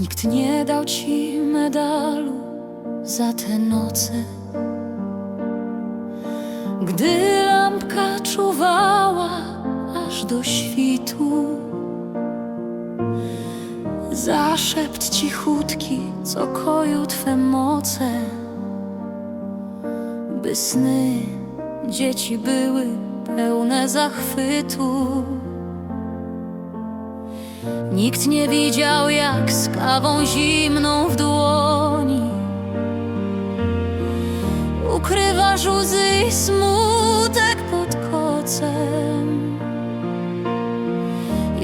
Nikt nie dał ci medalu za te noce. Gdy lampka czuwała aż do świtu, zaszept cichutki, co koją twe moce, by sny dzieci były pełne zachwytu. Nikt nie widział, jak z kawą zimną w dłoni ukrywasz łzy i smutek pod kocem.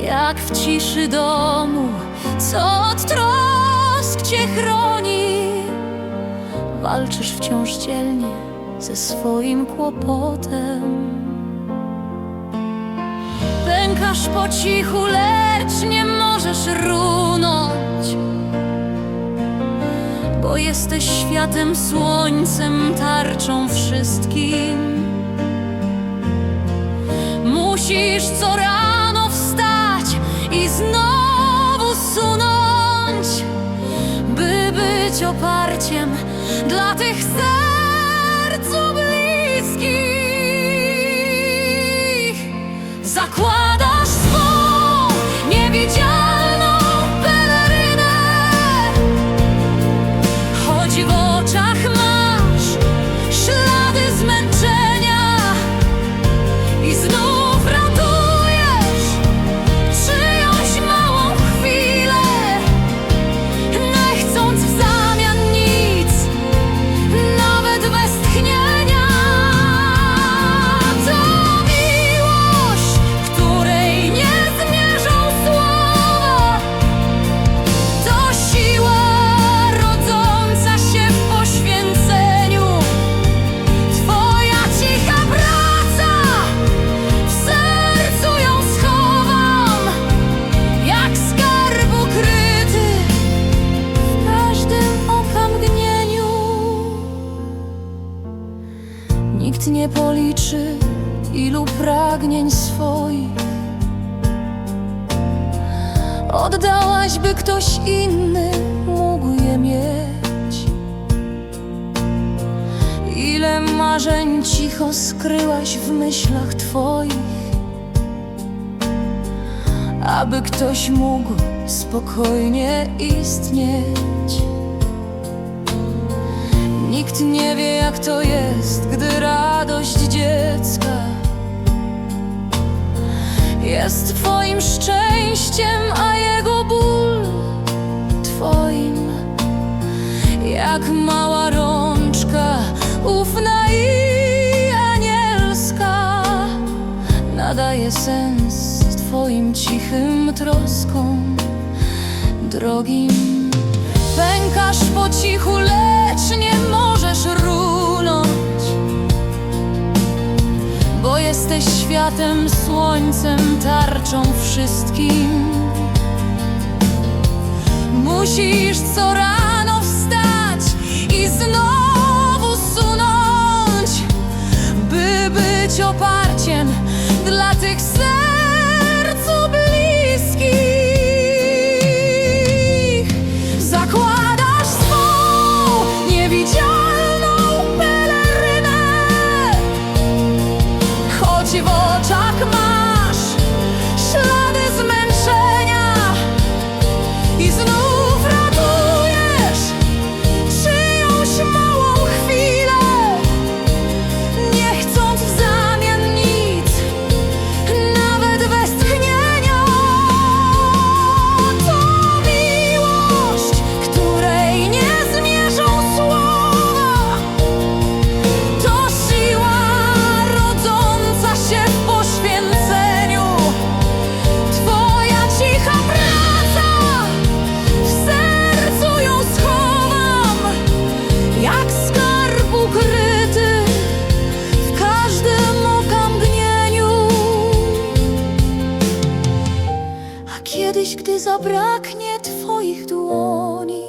Jak w ciszy domu, co od trosk cię chroni, walczysz wciąż dzielnie ze swoim kłopotem. Pękasz po cichu, lecz nie możesz runąć. Bo jesteś światem, słońcem, tarczą wszystkim. Musisz co rano wstać i znowu sunąć By być oparciem dla tych sercu Nikt nie policzy, ilu pragnień swoich oddałaś, by ktoś inny mógł je mieć. Ile marzeń cicho skryłaś w myślach twoich, aby ktoś mógł spokojnie istnieć. Nikt nie wie, jak to jest, gdy radość dziecka jest Twoim szczęściem, a jego ból Twoim. Jak mała rączka, ufna i anielska, nadaje sens Twoim cichym troskom, drogim. Pękasz po cichu, lecz nie możesz runąć. Bo jesteś światem, słońcem, tarczą wszystkim. Musisz co rano wstać i znowu sunąć By być oparciem zabraknie Twoich dłoni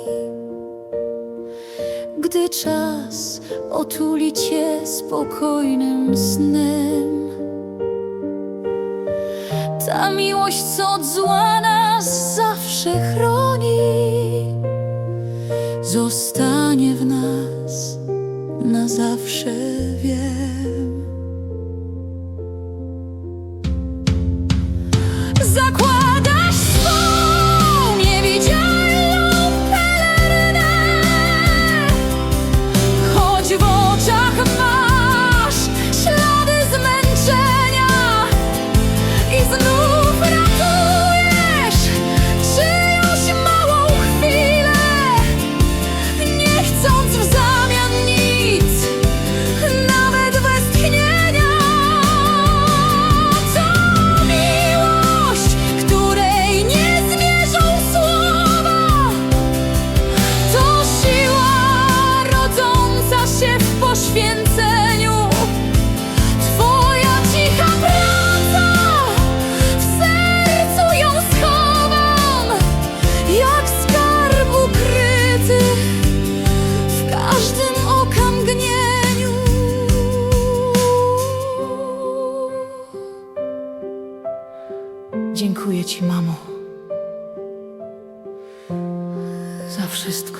gdy czas otuli cię spokojnym snem. Ta miłość, co od zła nas zawsze chroni, zostanie w nas na zawsze wiem. Dziękuję Ci, mamo, za wszystko.